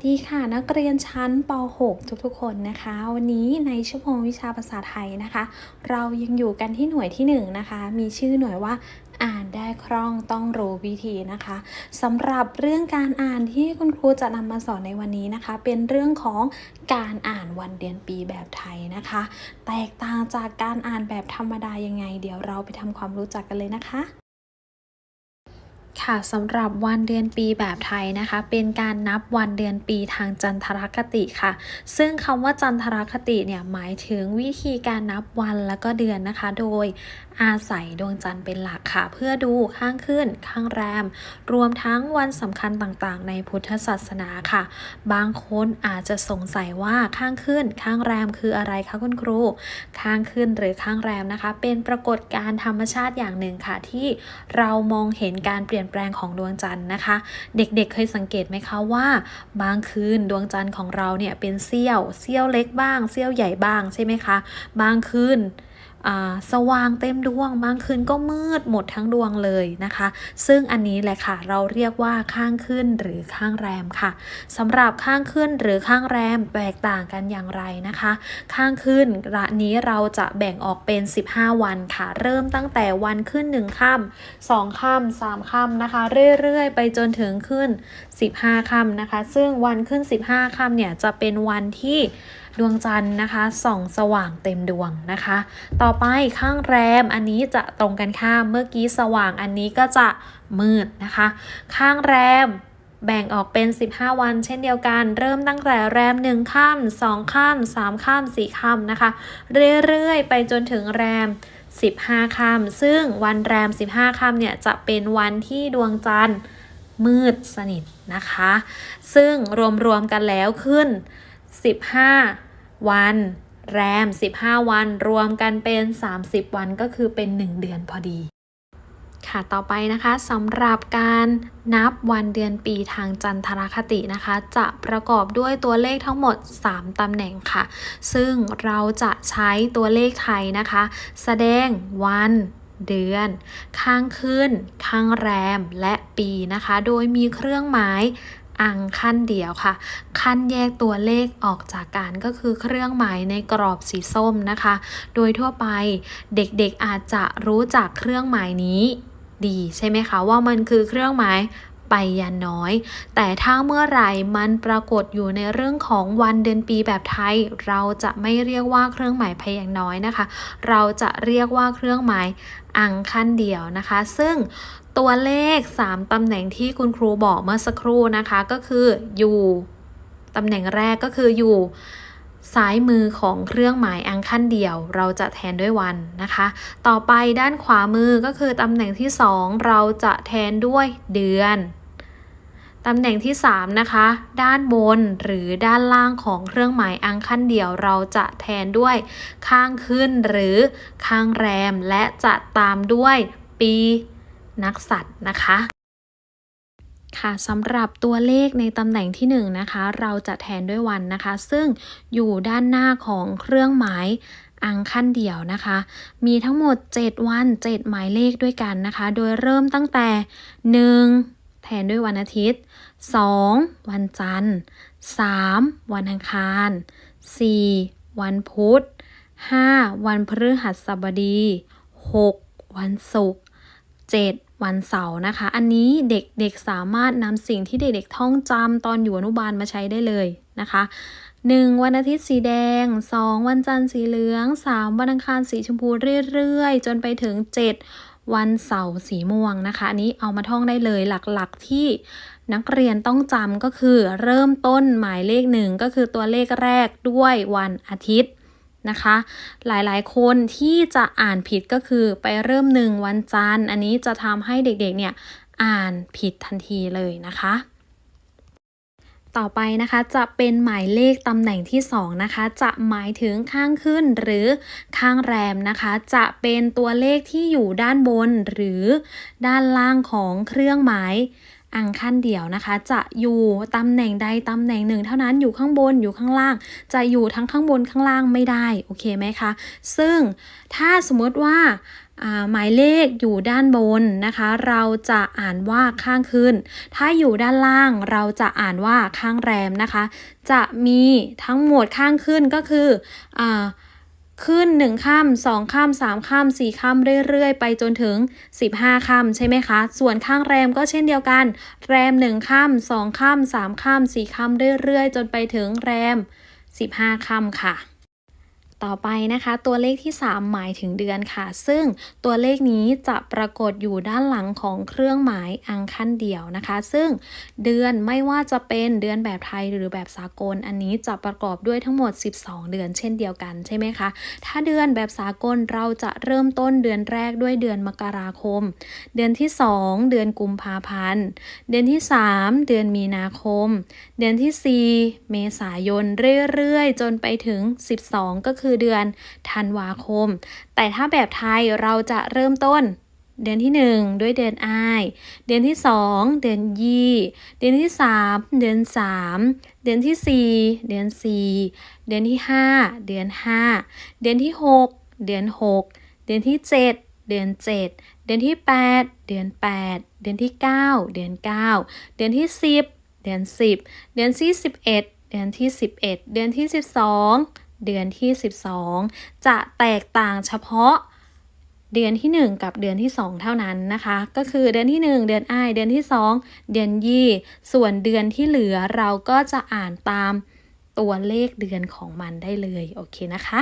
สดีค่ะนักเรียนชั้นป .6 ทุกๆ คนนะคะ วันนี้ในชั่วโมงวิชาภาษาไทยนะคะ เรายังอยู่กันที่หน่วยที่1นะคะ มีชื่อหน่วยว่าอ่านได้คล่องต้องรู้วิธีนะคะสำหรับเรื่องการอ่านที่คุณครูจะนำมาสอนในวันนี้นะคะ เป็นเรื่องของการอ่านวันเดือนปีแบบไทยนะคะ แตกต่างจากการอ่านแบบธรรมดายังไง เดี๋ยวเราไปทำความรู้จักกันเลยนะคะ ค่ะสำหรับวันเดือนปีแบบไทยนะคะ เป็นการนับวันเดือนปีทางจันทรคติค่ะ ซึ่งคำว่าจันทรคติเนี่ยหมายถึงวิธีการนับวันแล้วก็เดือนนะคะ โดยอาศัยดวงจันทร์เป็นหลักค่ะ เพื่อดูข้างขึ้น ข้างแรม รวมทั้งวันสำคัญต่างๆ ในพุทธศาสนาค่ะ บางคนอาจจะสงสัยว่าข้างขึ้น ข้างแรมคืออะไรคะคุณครู ข้างขึ้นหรือข้างแรมนะคะ เป็นปรากฏการณ์ธรรมชาติอย่างหนึ่งค่ะ ที่เรามองเห็นการเปลี่ยนี่ยนแปลงของดวงจันทร์นะคะ เด็กๆเคยสังเกตไหมคะว่า บางคืนดวงจันทร์ของเราเนี่ยเป็นเสี้ยวเสี้ยวเล็กบ้างเสี้ยวใหญ่บ้างใช่ไหมคะ บางคืน สว่างเต็มดวง บางคืนก็มืดหมดทั้งดวงเลยนะคะ ซึ่งอันนี้แหละค่ะ เราเรียกว่าข้างขึ้นหรือข้างแรมค่ะสำหรับข้างขึ้นหรือข้างแรมแตกต่างกันอย่างไรนะคะ ข้างขึ้นระนี้เราจะแบ่งออกเป็น 15 วันค่ะ เริ่มตั้งแต่วันขึ้น 1ค่ำสองค่ำสามค่ำนะคะ เรื่อยๆ ไปจนถึงขึ้น 15ค่ำนะคะ ซึ่งวันขึ้น 15ค่ำเนี่ยจะเป็นวันที่ ดวงจันทร์นะคะส่องสว่างเต็มดวงนะคะ ต่อไปข้างแรมอันนี้จะตรงกันข้ามเมื่อกี้สว่างอันนี้ก็จะมืดนะคะ ข้างแรมแบ่งออกเป็น 15 วัน เช่นเดียวกัน เริ่มตั้งแต่แรม 1 ค่ำ2 ค่ำ3 ค่ำ4 ค่ำนะคะ เรื่อยๆ ไปจนถึงแรม 15 ค่ำซึ่งวันแรม 15 ค่ำเนี่ยจะเป็นวันที่ดวงจันทร์มืดสนิทนะคะ ซึ่งรวมๆกันแล้วขึ้น 15 วัน แรม 15 วัน รวมกันเป็น 30 วันก็คือเป็น 1 เดือนพอดี ค่ะต่อไปนะคะสำหรับการนับวันเดือนปีทางจันทรคตินะคะ จะประกอบด้วยตัวเลขทั้งหมด 3ตำแหน่งค่ะ ซึ่งเราจะใช้ตัวเลขไทยนะคะ แสดงวันเดือน ข้างขึ้น ข้างแรม และปีนะคะ โดยมีเครื่องหมาย อังขั้นเดียวค่ะ ขั้นแยกตัวเลขออกจากกันก็คือเครื่องหมายในกรอบสีส้มนะคะ โดยทั่วไปเด็กๆอาจจะรู้จักเครื่องหมายนี้ดีใช่ไหมคะว่ามันคือเครื่องหมายไปยันน้อย แต่ถ้าเมื่อไหร่มันปรากฏอยู่ในเรื่องของวันเดือนปีแบบไทย เราจะไม่เรียกว่าเครื่องหมายพยันน้อยนะคะ เราจะเรียกว่าเครื่องหมายอังขั้นเดียวนะคะ ซึ่ง ตัวเลข 3 ตำแหน่งที่คุณครูบอกเมื่อสักครู่นะคะก็คืออยู่ตำแหน่งแรกก็คืออยู่ซ้ายมือของเครื่องหมายอังขั้นเดียว เราจะแทนด้วยวันนะคะ ต่อไปด้านขวามือก็คือตำแหน่งที่ 2 เราจะแทนด้วยเดือนตำแหน่งที่ 3 นะคะ ด้านบนหรือด้านล่างของเครื่องหมายอังขั้นเดียวเราจะแทนด้วยข้างขึ้นหรือข้างแรมและจะตามด้วยปี นักสัตว์นะคะค่ะสำหรับตัวเลขในตำแหน่งที่1นนะคะเราจะแทนด้วยวันนะคะ ซึ่งอยู่ด้านหน้าของเครื่องหมายอังขั้นเดียวนะคะ มีทั้งหมด 7 วัน 7 หมายเลขด้วยกันนะคะ โดยเริ่มตั้งแต่ 1 แทนด้วยวันอาทิตย์ 2 วันจันทร์ 3 วันอังคาร 4 วันพุธ 5 วันพฤหัสบดี 6 วันศุกร์ 7 วันเสาร์นะคะ อันนี้เด็กๆสามารถนำสิ่งที่เด็กๆท่องจำตอนอยู่อนุบาลมาใช้ได้เลยนะคะ 1 วันอาทิตย์สีแดง 2 วันจันทร์สีเหลือง 3 วันอังคารสีชมพูเรื่อยๆ จนไปถึง 7 วันเสาร์สีม่วงนะคะ อันนี้เอามาท่องได้เลยหลักๆที่นักเรียนต้องจำก็คือเริ่มต้นหมายเลขหนึ่งก็คือตัวเลขแรกด้วยวันอาทิตย์ นะคะ หลายๆ คนที่จะอ่านผิดก็คือไปเริ่มหนึ่งวันจันทร์ อันนี้จะทำให้เด็กๆเนี่ยอ่านผิดทันทีเลยนะคะ ต่อไปนะคะจะเป็นหมายเลขตำแหน่งที่ 2 นะคะ จะหมายถึงข้างขึ้นหรือข้างแรมนะคะ จะเป็นตัวเลขที่อยู่ด้านบนหรือด้านล่างของเครื่องหมาย อังขั้นเดียวนะคะ จะอยู่ตำแหน่งใดตำแหน่งหนึ่ง เท่านั้นอยู่ข้างบนอยู่ข้างล่าง จะอยู่ทั้งข้างบนข้างล่างไม่ได้โอเคไหมคะ ซึ่งถ้าสมมติว่าหมายเลขอยู่ด้านบนนะคะ เราจะอ่านว่าข้างขึ้น ถ้าอยู่ด้านล่างเราจะอ่านว่าข้างแรมนะคะ จะมีทั้งหมดข้างขึ้นก็คืออ ขึ้น 1ค่ำสองค่ำสามค่ำสี่ค่ำเรื่อยๆ ไปจนถึง 15ค่ำใช่ไหมคะ ส่วนข้างแรมก็เช่นเดียวกัน แรม1ค่ำสองค่ำสามค่ำสี่ค่ำเรื่อยๆ จนไปถึงแรม 15ค่ำค่ะ ต่อไปนะคะ ตัวเลขที่ 3 หมายถึงเดือนค่ะ ซึ่งตัวเลขนี้จะปรากฏอยู่ด้านหลังของเครื่องหมายอังคันเดี่ยวนะคะ ซึ่งเดือนไม่ว่าจะเป็นเดือนแบบไทยหรือแบบสากล อันนี้จะประกอบด้วยทั้งหมด 12 เดือนเช่นเดียวกันใช่ไหมคะ ถ้าเดือนแบบสากลเราจะเริ่มต้นเดือนแรกด้วยเดือนมกราคม เดือนที่ 2 เดือนกุมภาพันธ์ เดือนที่ 3 เดือนมีนาคม เดือนที่ 4 เมษายนเรื่อยๆ จนไปถึง 12 ก็คือือเดือนธันวาคม แต่ถ้าแบบไทยเราจะเริ่มต้นเดือนที่ 1 ด้วยเดือนอ้าย เดือนที่ 2 เดือนยี่ เดือนที่ 3 เดือน 3 เดือนที่ 4 เดือน 4 เดือนที่ 5 เดือน 5 เดือนที่ 6 เดือน 6 เดือนที่ 7 เดือน 7 เดือนที่ 8 เดือน 8 เดือนที่ 9 เดือน 9 เดือนที่ 10 เดือน 10 เดือนที่ 11 เดือนที่ 11 เดือนที่ 12 เดือนที่ 12 จะแตกต่างเฉพาะเดือนที่ 1 กับเดือนที่ 2 เท่านั้นนะคะ ก็คือเดือนที่ 1 เดือนอ้ายเดือนที่ 2 เดือนยี่ ส่วนเดือนที่เหลือเราก็จะอ่านตามตัวเลขเดือนของมันได้เลยโอเคนะคะ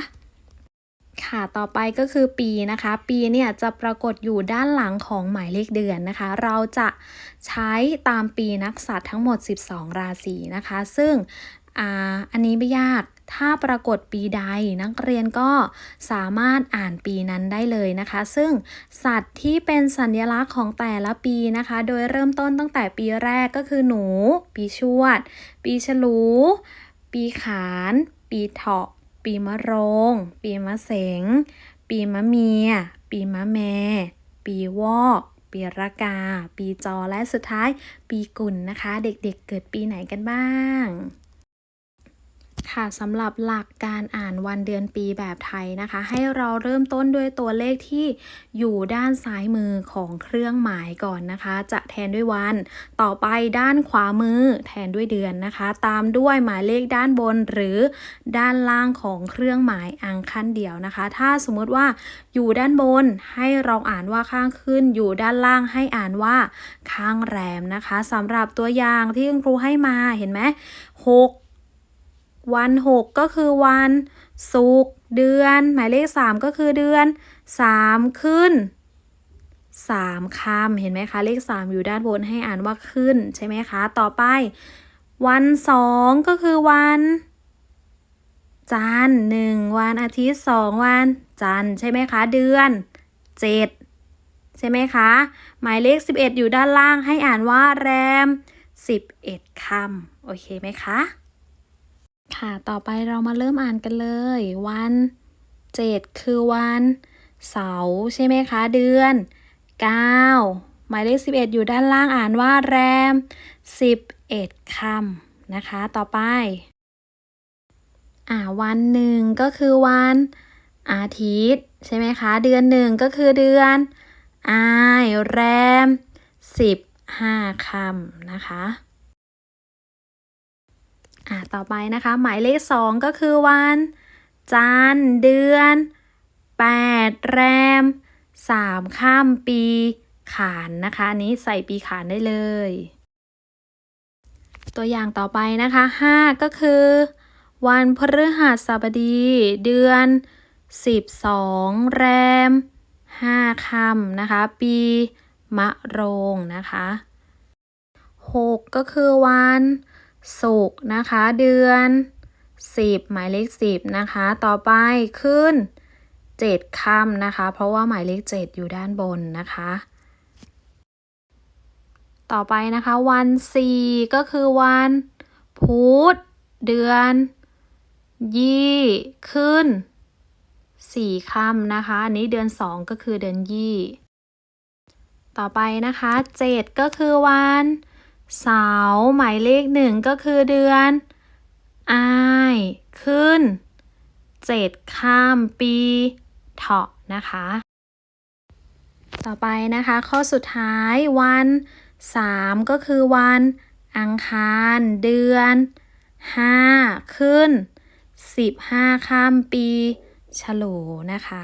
ค่ะต่อไปก็คือปีนะคะ ปีเนี่ยจะปรากฏอยู่ด้านหลังของหมายเลขเดือนนะคะ เราจะใช้ตามปีนักษัตริย์ทั้งหมด 12 ราศีนะคะ ซึ่งอ่าอันนี้ไม่ยาก ถ้าปรากฏปีใดนักเรียนก็สามารถอ่านปีนั้นได้เลยนะคะ ซึ่งสัตว์ที่เป็นสัญลักษณ์ของแต่ละปีนะคะ โดยเริ่มต้นตั้งแต่ปีแรกก็คือหนู ปีชวด ปีฉลู ปีขาน ปีเถาะ ปีมะโรง ปีมะเสง ปีมะเมีย ปีมะแม ปีวอกปีระกา ปีจอและสุดท้าย ปีกุลนะคะ เด็กๆเกิดปีไหนกันบ้าง ค่ะสำหรับหลักการอ่านวันเดือนปีแบบไทยนะคะ ให้เราเริ่มต้นด้วยตัวเลขที่อยู่ด้านซ้ายมือของเครื่องหมายก่อนนะคะ จะแทนด้วยวัน ต่อไปด้านขวามือแทนด้วยเดือนนะคะ ตามด้วยหมายเลขด้านบนหรือด้านล่างของเครื่องหมายอังคันเดี่ยวนะคะ ถ้าสมมติว่าอยู่ด้านบนให้เราอ่านว่าข้างขึ้น อยู่ด้านล่างให้อ่านว่าข้างแรมนะคะสำหรับตัวอย่างที่คุณครูให้มาเห็นไหมหก วันหกก็คือวันศุกร์เดือน หมายเลขสามก็คือเดือนสามขึ้นสามคำเห็นไหมคะ เลขสามอยู่ด้านบนให้อ่านว่าขึ้นใช่ไหมคะ ต่อไป วันสองก็คือวันจันทร์หนึ่งวันอาทิตย์สองวัน จันทร์ใช่ไหมคะ เดือนเจ็ดใช่ไหมคะ หมายเลขสิบเอ็ดอยู่ด้านล่างให้อ่านว่าแรมสิบเอ็ดคำโอเคไหมคะ ค่ะ ต่อไปเรามาเริ่มอ่านกันเลย วันเจ็ดคือวัน เสาร์ใช่ไหมคะ เดือนเก้าหมายเลขสิบเอ็ดอยู่ด้านล่างอ่านว่าแรมสิบเอ็ดคำนะคะ ต่อไป อ่าวันหนึ่งก็คือวัน อาทิตย์ ใช่ไหมคะ เดือนหนึ่งก็คือเดือนอายแรมสิบห้าคำนะคะ อ่าต่อไปนะคะ หมายเลขสองก็คือวัน จันทร์เดือนแปดแรมสามข้ามปี ขานนะคะ อันนี้ใส่ปีขานได้เลย ตัวอย่างต่อไปนะคะห้าก็คือ วันพฤหัสบดี เดือนสิบสองแรมห้าค่ำนะคะ ปีมะโรงนะคะหกก็คือวัน ศุกร์นะคะ เดือนสิบหมายเลขสิบนะคะ ต่อไปขึ้นเจ็ดค่ำนะคะ เพราะว่าหมายเลขเจ็ดอยู่ด้านบนนะคะ ต่อไปนะคะวันสี่ก็คือวัน พุธ เดือน ยี่ขึ้นสี่ค่ำนะคะ อันนี้เดือนสองก็คือเดือนยี่ ต่อไปนะคะเจ็ดก็คือวัน เสาหมายเลขหนึ่งก็คือเดือนอายขึ้นเจ็ดข้ามปีเถาะนะคะ ต่อไปนะคะ ข้อสุดท้ายวัน3ก็คือวัน อังคารเดือน5ขึ้น15ข้ามปี ฉลูนะคะ